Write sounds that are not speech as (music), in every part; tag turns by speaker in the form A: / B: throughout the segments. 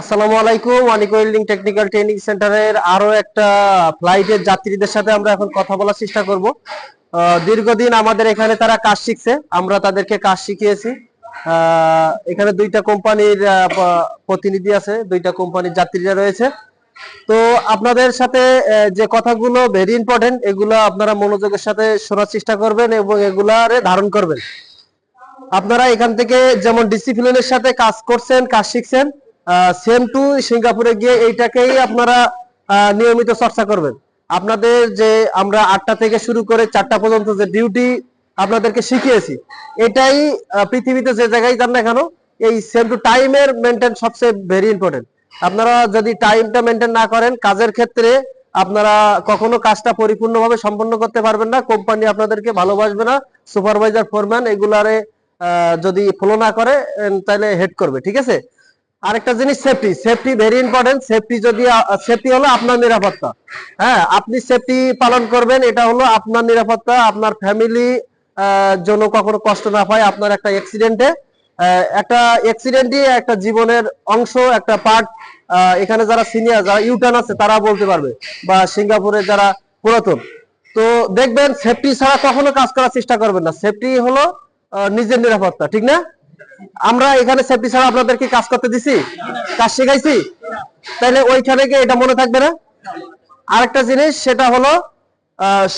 A: আসসালামু আলাইকুম অনিক welding technical training সেন্টারের আরও একটা ফ্লাইটের যাত্রীদের সাথে আমরা এখন কথা বলার চেষ্টা করব। দীর্ঘদিন আমাদের এখানে তারা কাজ শিখছে, আমরা তাদেরকে কাজ শিখিয়েছি। এখানে দুইটা কোম্পানির প্রতিনিধি আছে, দুইটা কোম্পানির যাত্রীরা রয়েছে। তো আপনাদের সাথে যে কথাগুলো ভেরি ইম্পর্টেন্ট এগুলো আপনারা মনোযোগের সাথে শোনার চেষ্টা করবেন এবং এগুলারে ধারণ করবেন। আপনারা এখান থেকে যেমন ডিসিপ্লিনের সাথে কাজ করছেন, কাজ শিখছেন সেম টু সিঙ্গাপুরে গিয়ে এইটাকেই আপনারা নিয়মিত চর্চা করবেন। আপনাদের যে আমরা আটটা থেকে শুরু করে চারটা পর্যন্ত যে ডিউটি আপনাদেরকে শিখিয়েছি, এটাই পৃথিবীতে যে জায়গায় যান না কেন, এই সেম টু টাইমের মেনটেন সবচেয়ে ভেরি ইম্পর্টেন্ট আপনারা যদি টাইমটা মেনটেন না করেন, কাজের ক্ষেত্রে আপনারা কখনো কাজটা পরিপূর্ণভাবে সম্পন্ন করতে পারবেন না কোম্পানি আপনাদেরকে ভালোবাসবে না সুপারভাইজার ফোরম্যান এগুলারে যদি ফলো না করে তাহলে হেড করবে, ঠিক আছে? আরেকটা জিনিস safety safety very important safety যদি সেফটি হলো আপনার নিরাপত্তা। হ্যাঁ আপনি সেফটি পালন করবেন, এটা হলো আপনার নিরাপত্তা, আপনার ফ্যামিলি জন্য কখনো কষ্ট না পায় আপনার একটা অ্যাক্সিডেন্টে একটা অ্যাক্সিডেন্টই একটা জীবনের অংশ, একটা পার্ট এখানে যারা সিনিয়র যারা ইউটার্ন আছে তারা বলতে পারবে, বা সিঙ্গাপুরে যারা পুরাতন। তো দেখবেন সেফটি ছাড়া কখনো কাজ করার চেষ্টা করবেন না। সেফটি হলো নিজের নিরাপত্তা, ঠিক না? আমরা এখানে সেফটি ছাড়া আপনাদেরকে কাজ করতে দিছি, কাজ শেখাইছি। তাহলে ওইখানে গিয়ে এটা মনে থাকবে না। আরেকটা জিনিস, সেটা হলো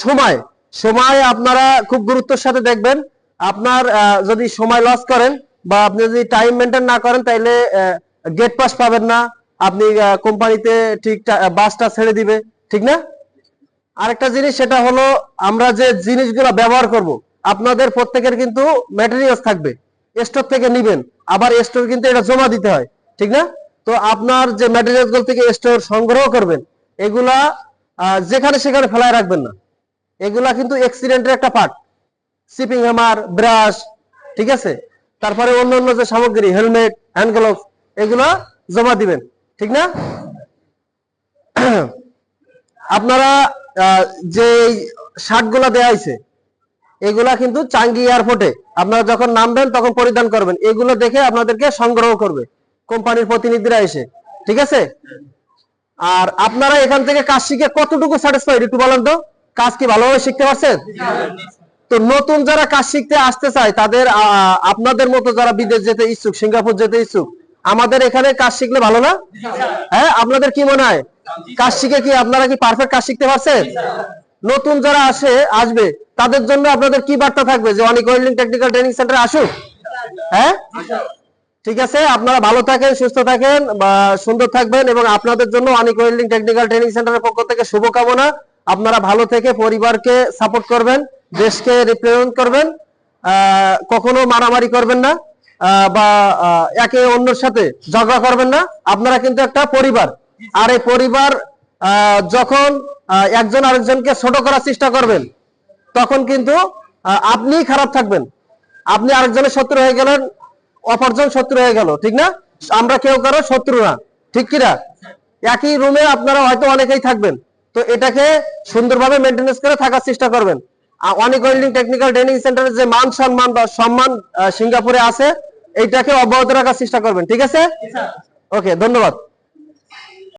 A: সময়। সময় আপনারা খুব গুরুত্বের সাথে দেখবেন। আপনার যদি সময় লস করেন বা আপনি যদি টাইম মেনটেন না করেন, তাইলে গেট পাস পাবেন না। আপনি কোম্পানিতে ঠিক বাসটা ছেড়ে দিবে। ঠিক না? আরেকটা জিনিস, সেটা হলো, আমরা যে জিনিসগুলো ব্যবহার করব, আপনাদের প্রত্যেকের কিন্তু ম্যাটেরিয়ালস থাকবে। স্টোর থেকে নিবেন। আবার স্টোর কিন্তু এটা জমা দিতে হয়, ঠিক না? তো আপনার যে ম্যাটেরিয়ালসগুলো থেকে স্টোর সংগ্রহ করবেন, এগুলা যেখানে সেখানে ফেলায় রাখবেন না। এগুলা কিন্তু অ্যাক্সিডেন্টের একটা পার্ট সিপিং হ্যামার ব্রাশ ঠিক আছে? তারপরে অন্য অন্য যে সামগ্রী হেলমেট হ্যান্ড গ্লোভস এগুলা জমা দিবেন, ঠিক না? (clears throat) আপনারা যে শার্টগুলা দেয়া হয়েছে এগুলা কিন্তু চাঙ্গি এয়ারপোর্টে আপনারা যখন নামবেন, তখন পরিধান করবেন। এগুলো দেখে আপনাদেরকে সংগ্রহ করবে কোম্পানির প্রতিনিধিরা এসে। ঠিক আছে? আর আপনারা এখান থেকে কাজ শিখে কতটুকু স্যাটিসফাইড একটু বলেন তো। কাজ কি ভালোভাবে শিখতে পারছেন? তো নতুন যারা কাজ শিখতে আসতে চায়, তাদের আপনাদের মতো যারা বিদেশ যেতে ইচ্ছুক, সিঙ্গাপুর যেতে ইচ্ছুক, আমাদের এখানে কাজ শিখলে ভালো না? হ্যাঁ আপনাদের কি মনে হয়? কাজ শিখে কি আপনারা কি পারফেক্ট কাজ শিখতে পারছেন? নতুন যারা আসে, আসবে তাদের জন্য আপনাদের কি বার্তা থাকবে? যে অনেক ওয়েল্ডিং টেকনিক্যাল ট্রেনিং সেন্টারে আসুক? হ্যাঁ? ঠিক আছে, আপনারা ভালো থাকেন, সুস্থ থাকেন, বা সুন্দর থাকবেন, এবং আপনাদের জন্য অনেক ওয়েল্ডিং টেকনিক্যাল ট্রেনিং সেন্টারের পক্ষ থেকে শুভকামনা। আপনারা ভালো থেকে পরিবারকে সাপোর্ট করবেন, দেশকে রিপ্রেজেন্ট করবেন কখনো মারামারি করবেন না বা একে অন্যের সাথে ঝগড়া করবেন না। আপনারা কিন্তু একটা পরিবার। আর এই পরিবার যখন একজন আরেকজনকে ছোট করার চেষ্টা করবেন তখন কিন্তু আহ, আপনিই খারাপ থাকবেন। আপনি আরেকজনের শত্রু হয়ে গেলেন অপরজন শত্রু হয়ে গেল ঠিক না? আমরা কেউ কারও শত্রু না ঠিক কিনা একই রুমে আপনারা হয়তো অনেকেই থাকবেন। তো এটাকে সুন্দরভাবে মেনটেনেন্স করে থাকার চেষ্টা করবেন। অনেক ওয়েল্ডিং টেকনিক্যাল ট্রেনিং সেন্টারের যে মান সম্মান বা সম্মান সিঙ্গাপুরে আছে এইটাকে অব্যাহত রাখার চেষ্টা করবেন ঠিক আছে? ওকে ধন্যবাদ।